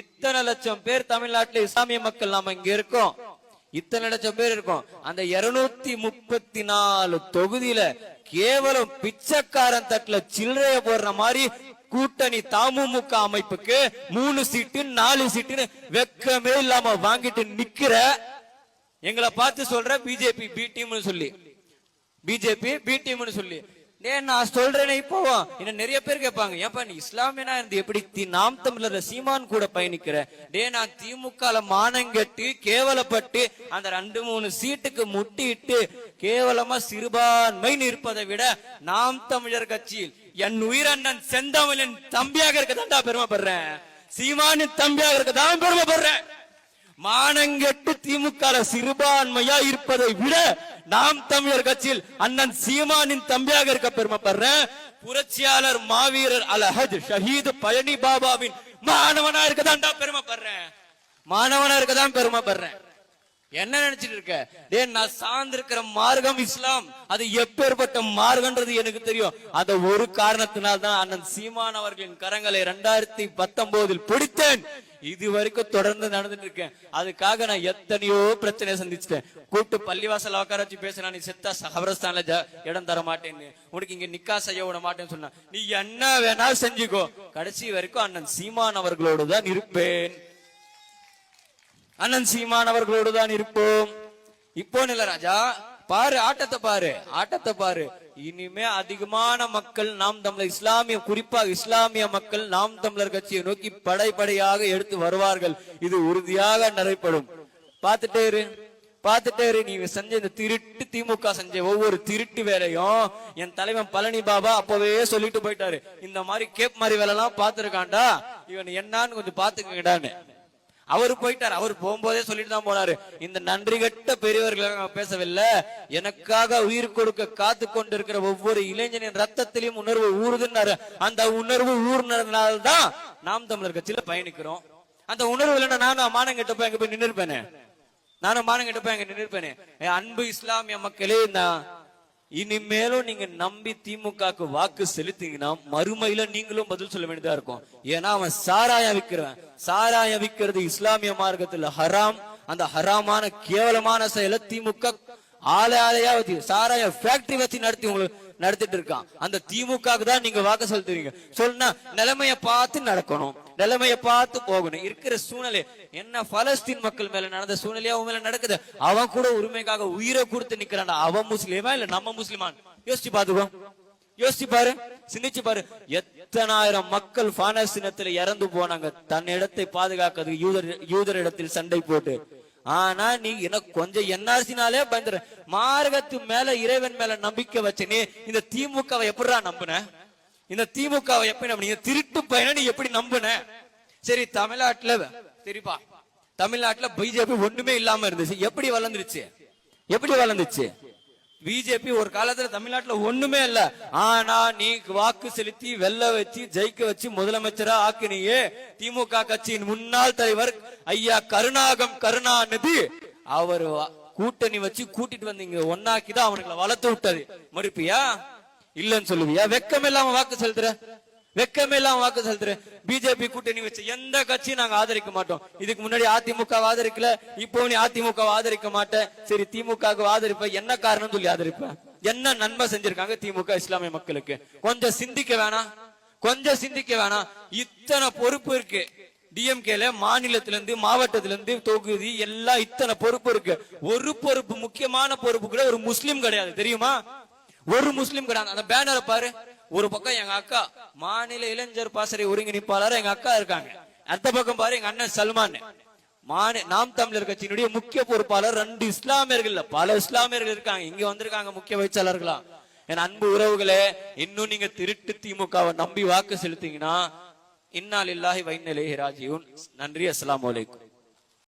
இத்தனை லட்சம் பேர் தமிழ்நாட்டுல இஸ்லாமிய மக்கள் நாம இங்க இருக்கோம். இத்தனை லட்சம் பேர் இருக்கும். அந்த இருநூத்தி முப்பத்தி நாலு தொகுதியில கேவலம் பிச்சைக்காரன் தட்டுல சில்லறைய போடுற மாதிரி கூட்டணி தமுமுக அமைப்புக்கு மூணு சீட்டு நாலு சீட்டுன்னு வெக்கமே இல்லாம வாங்கிட்டு நிக்கிற. எங்களை பார்த்து சொல்ற பிஜேபி பி டீம்னு சொல்லி. பிஜேபி பி டீம்னு சொல்லி. டே நான் சொல்றேனே இப்போ என்ன நிறைய பேர் கேட்பாங்க ஏப்பா நீ இஸ்லாமியனா இருந்து எப்படி தி- நாம் தமிழர்ல சீமான் கூட பயணிக்கிற? டே நான் திமுகல மானங்கெட்டு கேவலப்பட்டு அந்த ரெண்டு மூணு சீட்டுக்கு முட்டிட்டு கேவலமா சிறுபான்மை நிற்பதை விட நாம் தமிழர் கட்சியில் என் உயிரண்ணன் செந்தமிழன் தம்பியாக இருக்க தான்டா பெருமைப்படுறேன். சீமானின் தம்பியாக இருக்க தான் பெருமைப்படுறேன். மானங்கெட்டு திமுக சிறுபான்மையா இருப்பதை விட நாம் தமிழர் கட்சியில் அண்ணன் சீமானின் தம்பியாக இருக்க பெருமைப்படுறேன். புரட்சியாளர் மாவீரர் அலஹத் ஷஹீத் பழனி பாபாவின் மாணவனா இருக்கதான்டா பெருமைப்படுறேன். மாணவனா இருக்கதான் பெருமைப்படுறேன். என்ன நினைச்சிட்டு இருக்க? டே நான் சார்ந்திருக்கிற மார்க்கம் இஸ்லாம். அது எப்பேற்பட்ட மார்க்கன்றது எனக்கு தெரியும். அந்த ஒரு காரணத்தினால்தான் அண்ணன் சீமான் அவர்களின் கரங்களை இரண்டாயிரத்தி பத்தொன்பதில் பிடித்தேன். இது வரைக்கும் தொடர்ந்து நடந்துட்டு இருக்கேன். அதுக்காக நான் எத்தனையோ பிரச்சனையை சந்திச்சிட்டேன். கூப்பிட்டு பள்ளிவாசல உட்கார வச்சு பேசுனா நீ செத்தா சகபரஸ்தான்ல இடம் தர மாட்டேன்னு. உனக்கு இங்க நிக்கா செய்ய விட மாட்டேன்னு சொன்னா நீ என்ன வேணாலும் செஞ்சுக்கோ. கடைசி வரைக்கும் அண்ணன் சீமான் அவர்களோடு தான் இருப்பேன். அண்ணன் சீமான் அவர்களோடு தான் இருப்போம். இப்போ இல்ல ராஜா பாரு ஆட்டத்தை பாரு ஆட்டத்தை பாரு. இனிமே அதிகமான மக்கள் நாம் தமிழர் இஸ்லாமிய குறிப்பாக இஸ்லாமிய மக்கள் நாம் தமிழர் கட்சியை நோக்கி படைப்படையாக எடுத்து வருவார்கள். இது உறுதியாக நிறைப்படும் பார்த்துட்டே இரு பார்த்துட்டே இரு. நீ செஞ்ச இந்த திருட்டு திமுக செஞ்ச ஒவ்வொரு திருட்டு வேலையும் என் தலைவன் பழனி பாபா அப்பவே சொல்லிட்டு போயிட்டாரு. இந்த மாதிரி கேப் மாதிரி வேலை எல்லாம் பார்த்திருக்கான்டா. இவன் என்னன்னு கொஞ்சம் பாத்துக்கங்கடான்னு அவர் போயிட்டார். அவர் போகும்போதே சொல்லிட்டு தான் போனாரு. இந்த நன்றி கட்ட பெரியவர்கள் நான் பேசவில்லை. எனக்காக உயிர் கொடுக்க காத்து கொண்டிருக்கிற ஒவ்வொரு இளைஞனின் ரத்தத்திலையும் உணர்வு ஊறுதுன்னாரு. அந்த உணர்வு ஊர்னதுனால தான் நாம் தமிழர் கட்சியில பயணிக்கிறோம். அந்த உணர்வு இல்லைன்னா நானும் மானம் போய் எங்க போய் நின்று இருப்பேனே நானும் மானம் போய் எங்க நின்று இருப்பேனே அன்பு இஸ்லாமிய மக்களே நான் இனிமேலும் நீங்க நம்பி திமுகக்கு வாக்கு செலுத்தீங்கன்னா மறுமையில நீங்களும் பதில் சொல்ல வேண்டியதா இருக்கும். ஏன்னா அவன் சாராயம் விற்கிறவன் சாராயம் விற்கிறது இஸ்லாமிய மார்க்கத்துல ஹராம். அந்த ஹராமான கேவலமான செயலை திமுக ஆலை ஆலையா வச்சு சாராய ஃபேக்டரி வச்சு நடத்தி உங்களுக்கு நடத்திட்டு இருக்கான். அந்த திமுக தான் நீங்க வாக்கு செலுத்துறீங்க சொன்னா நிலைமைய பார்த்து நடக்கணும். நிலைமைய பார்த்து போகணும். இருக்கிற சூழ்நிலை என்ன பலஸ்தீன் மக்கள் மேல நடந்த சூழ்நிலையா அவன் மேல நடக்குது. அவன் கூட உரிமைக்காக உயிரை கொடுத்து நிக்கிறான் அவன் முஸ்லீமா இல்ல நம்ம முஸ்லிமான்? யோசிச்சு பாத்துக்கோ யோசிச்சு பாரு சிந்திச்சு பாரு. எத்தனாயிரம் மக்கள் பாலஸ்தீனத்துல இறந்து போனாங்க. தன் இடத்தை பாதுகாக்கிறது யூதர் யூதர் இடத்தில் சண்டை போட்டு. ஆனா நீ எனக்கு கொஞ்சம் என்ஆர்சினாலே பயந்துற. மார்க்கத்து மேல இறைவன் மேல நம்பிக்கை வச்சு நீ இந்த திமுகவை எப்படிடா நம்புன? இந்த திமுகவை எப்படி நம்ப நீங்க திருட்டு பையனை நீ எப்படி நம்பின? சரி தமிழ்நாட்டுல சரிப்பா தமிழ்நாட்டுல பிஜேபி ஒண்ணுமே இல்லாம இருந்துச்சு. எப்படி வளர்ந்துருச்சு? எப்படி வளர்ந்துச்சு? பிஜேபி ஒரு காலத்துல தமிழ்நாட்டுல ஒண்ணுமே இல்ல. ஆனா நீ வாக்கு செலுத்தி வெள்ள வச்சு ஜெயிக்க வச்சு முதலமைச்சரா ஆக்கினியே. திமுக கட்சியின் முன்னாள் தலைவர் ஐயா கருணாகம் கருணாநிதி. அவர் கூட்டணி வச்சு கூட்டிட்டு வந்தீங்க ஒன்னாக்கிதான் அவனுங்களை வளர்த்து விட்டது. மறுப்பியா? இல்லன்னு சொல்லுவியா? வெக்கம் இல்லாம வாக்கு செலுத்துற? வெக்கமே இல்லாம வாக்கு செலுத்துற? பிஜேபி கூட்டணி வச்சு எந்த கட்சியும் நாங்க ஆதரிக்க மாட்டோம். இதுக்கு முன்னாடி அதிமுக ஆதரிக்கல இப்போ நீ அதிமுக ஆதரிக்க மாட்டேன் சரி திமுக ஆதரிப்ப என்ன காரணம் சொல்லி ஆதரிப்ப? என்ன நன்மை செஞ்சிருக்காங்க திமுக இஸ்லாமிய மக்களுக்கு? கொஞ்சம் சிந்திக்க வேணாம். கொஞ்சம் சிந்திக்க வேணாம். இத்தனை பொறுப்பு இருக்கு. டிஎம்கேல மாநிலத்துல இருந்து மாவட்டத்துல இருந்து தொகுதி எல்லாம் இத்தனை பொறுப்பு இருக்கு. ஒரு பொறுப்பு முக்கியமான பொறுப்பு கூட ஒரு முஸ்லீம் கிடையாது. தெரியுமா? ஒரு முஸ்லிம் கிடையாது அந்த பேனரை பாரு. ஒரு பக்கம் எங்க அக்கா மாநில இளைஞர் பாசறை ஒருங்கிணைப்பாளர் எங்க அக்கா இருக்காங்க. அடுத்த பக்கம் பாரு எங்க அண்ணன் சல்மான் மாநில நாம் தமிழர் கட்சியினுடைய முக்கிய பொறுப்பாளர் ரெண்டு இஸ்லாமியர்கள் பல இஸ்லாமியர்கள் இருக்காங்க. இங்க வந்திருக்காங்க முக்கிய வைச்சாளர்களா என் அன்பு உறவுகளே இன்னும் நீங்க திருட்டு திமுகவை நம்பி வாக்கு செலுத்தீங்கன்னா இன்னால் இல்லாஹி வைநிலை ராஜீவன் நன்றி அஸ்லாம் வலைக்கும்